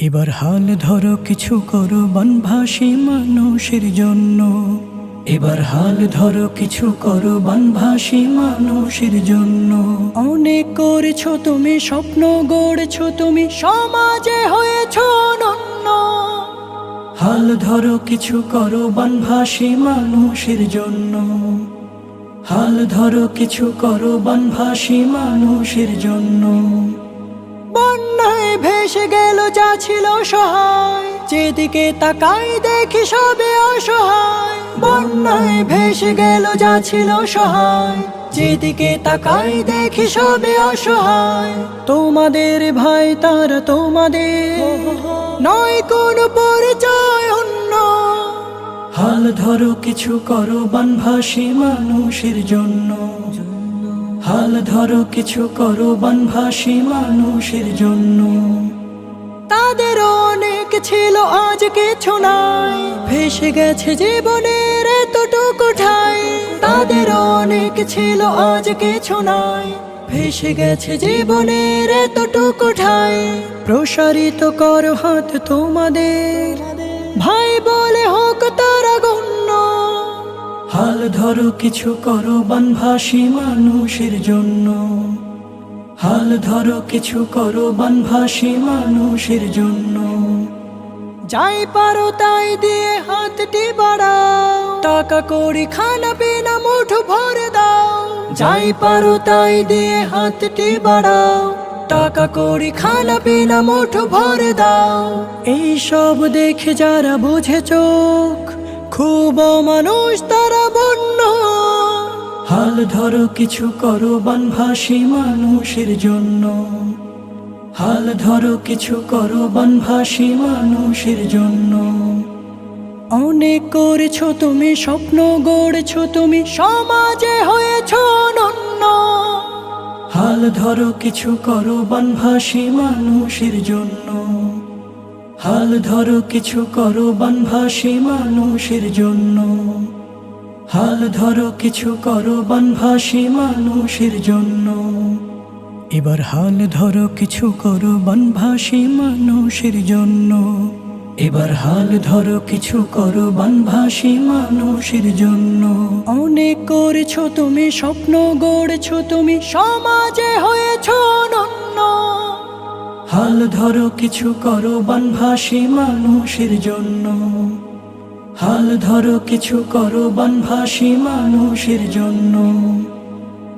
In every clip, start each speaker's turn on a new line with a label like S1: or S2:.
S1: এবার হাল ধরো কিছু করো বনভাসী মানুষের জন্য। এবার হাল ধরো কিছু করো বনভাসী মানুষের জন্য। অনেক করেছ তুমি, স্বপ্ন গড়েছো তুমি, সমাজে হয়েছো অনন্য। হাল ধরো কিছু করো বনভাসী মানুষের জন্য। হাল ধরো কিছু করো বনভাসী মানুষের জন্য। বন্যায় ভেসে গেল, যা ছিল সহায়। যেদিকে তাকাই দেখি সবে অসহায়। বন্যায় ভেসে গেল, যা ছিল সহায়। যেদিকে তাকাই দেখি সবে অসহায়। তোমাদের ভাই তার তোমাদের। নয় কোন পরিচয় অন্য। হাল ধরো কিছু করো বনভাসী মানুষের জন্য। হাল ধরো, কিছু করো বনভাসী মানুষের জন্য। তাদের অনেক ছিল, আজ কিছু নাই। ভেসে গেছে জীবনের এতটুকু ঠাই। তাদের অনেক ছিল, আজ কিছু নাই। ভেসে গেছে জীবনের এতটুকু ঠাই। প্রসারিত কর হাত তোমাদের। ভাই বলে হোক, তারা গণ্য হাল ধরো কিছু করো বনভাসী মানুষের জন্য। হাল ধরো কিছু করো বনভাসী মানুষের জন্য। যাই পারো তাই দিয়ে হাতটি বাড়াও। টাকা করি খানা, পিনা, মুঠো ভরে দাও। যাই পারো তাই দিয়ে হাতটি বাড়াও। টাকা করি খানা, পিনা, মুঠো ভরে দাও। এই সব দেখে যারা বুঝে চোখ খুব মানুষ তারা বন্য। হাল ধরো কিছু করো বনভাসী মানুষের জন্য। হাল ধরো কিছু করো বনভাসী মানুষের জন্য। অনেক করেছ তুমি স্বপ্ন গড়েছো তুমি সমাজে হয়েছ অনন্য। হাল ধরো কিছু করো বনভাসী মানুষের জন্য। হাল ধরো কিছু করো বনভাসী মানুষের জন্য। হাল ধরো কিছু করো বনভাসী মানুষের জন্য। এবার হাল ধরো কিছু করো বনভাসী মানুষের জন্য। এবার হাল ধরো কিছু করো বনভাসী মানুষের জন্য। অনেক করেছ তুমি, স্বপ্ন গড়েছো তুমি, সমাজে হয়েছো অনন্য হাল ধরো, কিছু করো বনভাসী মানুষের জন্য। হাল ধরো, কিছু করো বনভাসী মানুষের জন্য।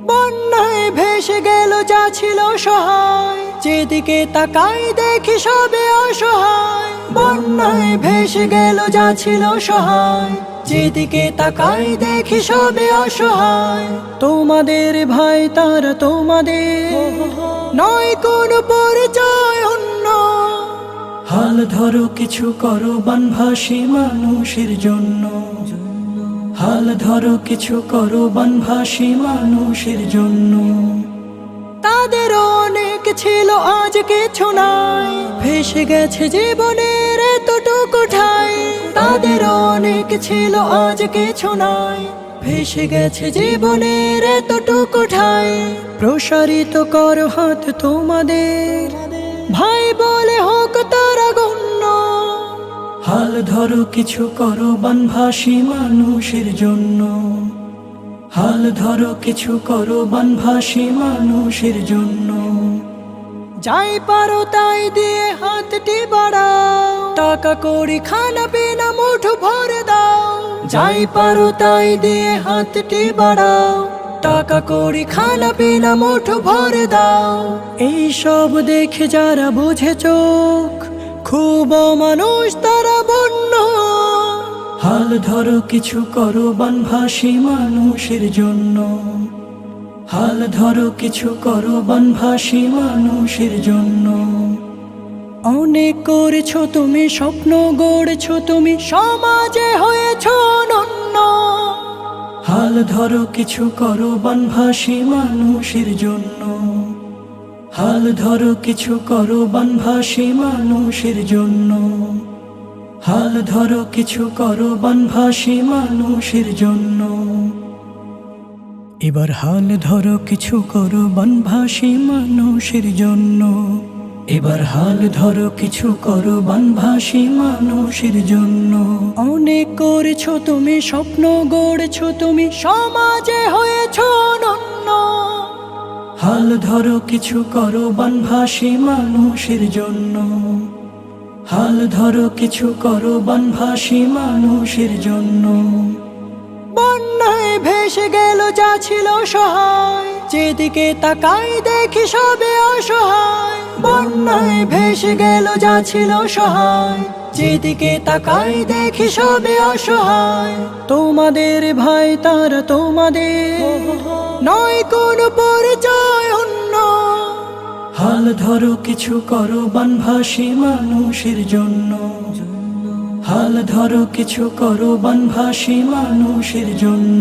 S1: বন্যায় ভেসে গেল, যা ছিল সহায়। যেদিকে তাকাই দেখি সবে অসহায়। বন্যায় ভেসে গেল, যা ছিল সহায়। যেদিকে তাকাই দেখি সবে অসহায়। তোমাদের ভাই তারা তোমাদের। নয় কোন পরিচয় অন্য। হাল ধরো কিছু করো বনভাসী মানুষের জন্য। হাল ধরো কিছু করো বনভাসী মানুষের জন্য। তাদের অনেক ছিল, আজ কিছু নাই। ভেসে গেছে জীবনের এতটুকু ঠাই, তাদের অনেক ছিল, আজ কিছু নাই। ভেসে গেছে জীবনের এতটুকু ঠাই, প্রসারিত কর হাত তোমাদের। ভাই বলে হোক তারা গণ্য, হাল ধরো কিছু করো বনভাসী মানুষের জন্য। হাল ধরো কিছু করো বনভাসী মানুষের জন্য। যাই পারো তাই দিয়ে হাতটি বাড়াও। টাকা করি, খানা পিনা মুঠো ভরে দাও। যাই পারো তাই দিয়ে হাতটি বাড়াও। টাকা করি, খানা পিনা মুঠো ভরে দাও। এই সব দেখে যারা বুঝে চোখ, খুব মানুষ তারা বন্য। হাল ধরো, কিছু করো, বনভাসী মানুষের জন্য। হাল ধরো, কিছু করো, বনভাসী মানুষের জন্য। অনেক করেছ তুমি, স্বপ্ন গড়েছো তুমি, সমাজে হয়েছ অনন্য। হাল ধরো, কিছু করো বনভাসী মানুষের জন্য। হাল ধরো, কিছু করো বনভাসী মানুষের জন্য। হাল ধরো, কিছু করো বনভাসী মানুষের জন্য। এবার হাল ধরো, কিছু করো বনভাসী মানুষের জন্য। এবার হাল ধরো, কিছু করো, বানভাসী মানুষের জন্য। অনেক করেছ তুমি, স্বপ্ন গড়েছো তুমি, সমাজে হয়েছো অনন্য। হাল ধরো, কিছু করো, বানভাসী মানুষের জন্য। হাল ধরো, কিছু করো, বানভাসী মানুষের জন্য। বন্যায় ভেসে গেল, যা ছিল সহায়। যেদিকে তাকাই দেখি সবে বন্যায় ভেসে গেল, যা ছিল সহায়। যেদিকে তাকাই দেখি সবে অসহায়। তোমাদের ভাই তারা তোমাদের। নয় কোন পরিচয় অন্য। হাল ধরো কিছু করো বানভাসী মানুষের জন্য। হাল ধরো কিছু করো বানভাসী মানুষের জন্য।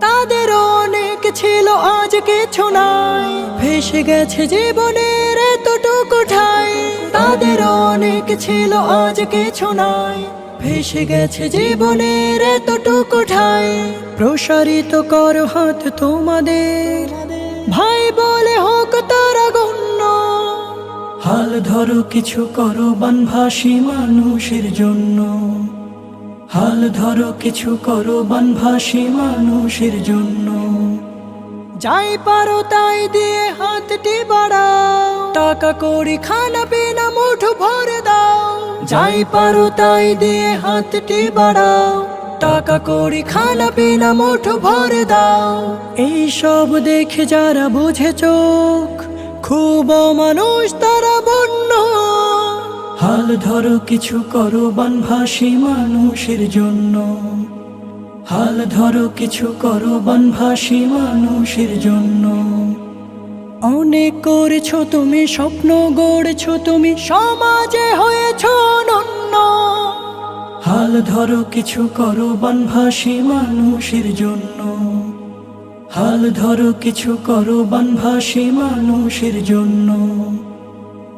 S1: তাদের অনেক ছিল, আজ কিছু নাই। ভেসে গেছে জীবনের এতটুকু ঠাই, তাদের অনেক ছিল, আজ কিছু নাই। ভেসে গেছে জীবনের এতটুকু ঠাই। প্রসারিত কর হাত তোমাদের, ভাই বলে হোক তারা গণ্য। হাল ধরো কিছু করো বানভাসী মানুষের জন্য। হাল ধরো কিছু করো বানভাসী মানুষের জন্য। যাই পারো তাই দিয়ে হাতটি বাড়াও। টাকা করি, খানা পিনা মুঠো ভরে দাও। যাই পারো তাই দিয়ে হাতটি বাড়াও। টাকা করি, খানা পিনা মুঠো ভরে দাও। এই সব দেখে যারা বুঝে চোখ, খুব মানুষ তারা বন্য। হাল ধরো, কিছু করো, বানভাসী মানুষের জন্য। হাল ধরো, কিছু করো, বানভাসী মানুষের জন্য। অনেক করেছ তুমি, স্বপ্ন গড়েছো তুমি, সমাজে হয়েছো অনন্য। হাল ধরো কিছু করো বানভাসী মানুষের জন্য। হাল ধরো কিছু করো বানভাসী মানুষের জন্য।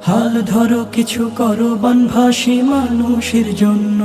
S1: হাল ধরো কিছু করো বানভাসী মানুষের জন্য।